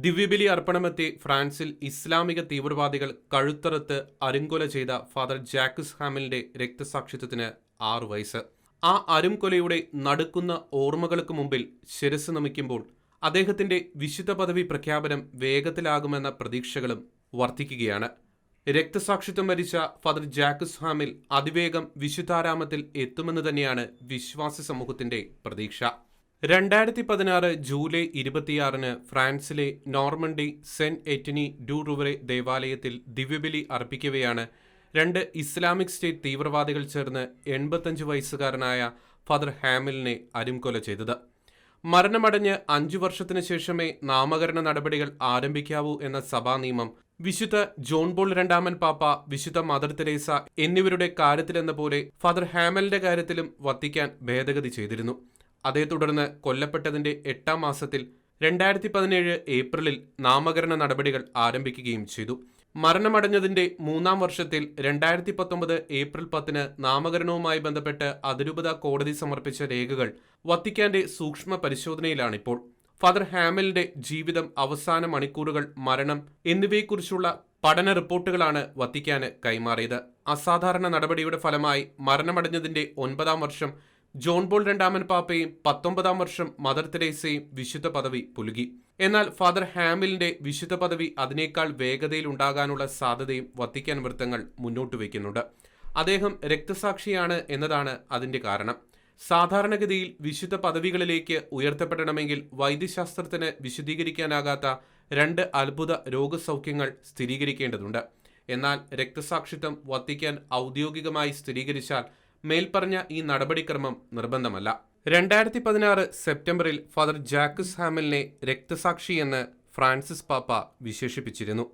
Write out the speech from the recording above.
ദിവ്യബലി അർപ്പണമെത്തി ഫ്രാൻസിൽ ഇസ്ലാമിക തീവ്രവാദികൾ കഴുത്തറുത്ത് അരുംകൊല ചെയ്ത ഫാദർ ജാക്കിസ് ഹാമിലിന്റെ രക്തസാക്ഷിത്വത്തിന് ആറു വയസ്സ്. ആ അരുംകൊലയുടെ നടുക്കുന്ന ഓർമ്മകൾക്ക് മുമ്പിൽ ശിരസ് നമിക്കുമ്പോൾ അദ്ദേഹത്തിന്റെ വിശുദ്ധ പദവി പ്രഖ്യാപനം വേഗത്തിലാകുമെന്ന പ്രതീക്ഷകളും വർദ്ധിക്കുകയാണ്. രക്തസാക്ഷിത്വം വരിച്ച ഫാദർ ജാക്കിസ് ഹാമിൽ അതിവേഗം വിശുദ്ധാരാമത്തിൽ എത്തുമെന്ന് തന്നെയാണ് വിശ്വാസി സമൂഹത്തിന്റെ പ്രതീക്ഷ. രണ്ടായിരത്തി പതിനാറ് ജൂലൈ ഇരുപത്തിയാറിന് ഫ്രാൻസിലെ നോർമണ്ടി സെന്റ് എറ്റിനി ഡു ദേവാലയത്തിൽ ദിവ്യബലി അർപ്പിക്കവെയാണ് രണ്ട് ഇസ്ലാമിക് സ്റ്റേറ്റ് തീവ്രവാദികൾ ചേർന്ന് എൺപത്തഞ്ച് വയസ്സുകാരനായ ഫാദർ ഹാമിലിനെ അരുംകൊല ചെയ്തത്. മരണമടഞ്ഞ് അഞ്ചു വർഷത്തിനു ശേഷമേ നാമകരണ നടപടികൾ ആരംഭിക്കാവൂ എന്ന സഭാ നിയമം വിശുദ്ധ ജോൺ പോൾ രണ്ടാമൻ പാപ്പ വിശുദ്ധ മദർ തെരേസ എന്നിവരുടെ കാര്യത്തിലെന്ന പോലെ ഫാദർ ഹാമലിന്റെ കാര്യത്തിലും വത്തിക്കാൻ ഭേദഗതി ചെയ്തിരുന്നു. അതേ തുടർന്ന് കൊല്ലപ്പെട്ടതിന്റെ എട്ടാം മാസത്തിൽ രണ്ടായിരത്തി പതിനേഴ് ഏപ്രിലിൽ നാമകരണ നടപടികൾ ആരംഭിക്കുകയും ചെയ്തു. മരണമടഞ്ഞതിന്റെ മൂന്നാം വർഷത്തിൽ രണ്ടായിരത്തി പത്തൊമ്പത് ഏപ്രിൽ പത്തിന് നാമകരണവുമായി ബന്ധപ്പെട്ട് അതിരൂപത കോടതി സമർപ്പിച്ച രേഖകൾ വത്തിക്കാന്റെ സൂക്ഷ്മ പരിശോധനയിലാണിപ്പോൾ. ഫാദർ ഹാമലിന്റെ ജീവിതം അവസാന മണിക്കൂറുകൾ മരണം എന്നിവയെക്കുറിച്ചുള്ള പഠന റിപ്പോർട്ടുകളാണ് വത്തിക്കാന് കൈമാറിയത്. അസാധാരണ നടപടിയുടെ ഫലമായി മരണമടഞ്ഞതിന്റെ ഒൻപതാം വർഷം ജോൺ പോൾ രണ്ടാമൻ പാപ്പയും പത്തൊമ്പതാം വർഷം മദർ തെരേസയും വിശുദ്ധ പദവി പുലുകി. എന്നാൽ ഫാദർ ഹാമിലിന്റെ വിശുദ്ധ പദവി അതിനേക്കാൾ വേഗതയിൽ ഉണ്ടാകാനുള്ള സാധ്യതയും വത്തിക്കാൻ വൃത്തങ്ങൾ മുന്നോട്ട് വയ്ക്കുന്നുണ്ട്. അദ്ദേഹം രക്തസാക്ഷിയാണ് എന്നതാണ് അതിന്റെ കാരണം. സാധാരണഗതിയിൽ വിശുദ്ധ പദവികളിലേക്ക് ഉയർത്തപ്പെടണമെങ്കിൽ വൈദ്യശാസ്ത്രത്തിന് വിശദീകരിക്കാനാകാത്ത രണ്ട് അത്ഭുത രോഗസൗഖ്യങ്ങൾ സ്ഥിരീകരിക്കേണ്ടതുണ്ട്. എന്നാൽ രക്തസാക്ഷിത്വം വത്തിക്കാൻ ഔദ്യോഗികമായി സ്ഥിരീകരിച്ചാൽ മേൽപ്പറഞ്ഞ ഈ നടപടിക്രമം നിർബന്ധമല്ല. രണ്ടായിരത്തി പതിനാറ് സെപ്റ്റംബറിൽ ഫാദർ ജാക്കിസ് ഹാമലിനെ രക്തസാക്ഷി എന്ന് ഫ്രാൻസിസ് പാപ്പ വിശേഷിപ്പിച്ചിരുന്നു.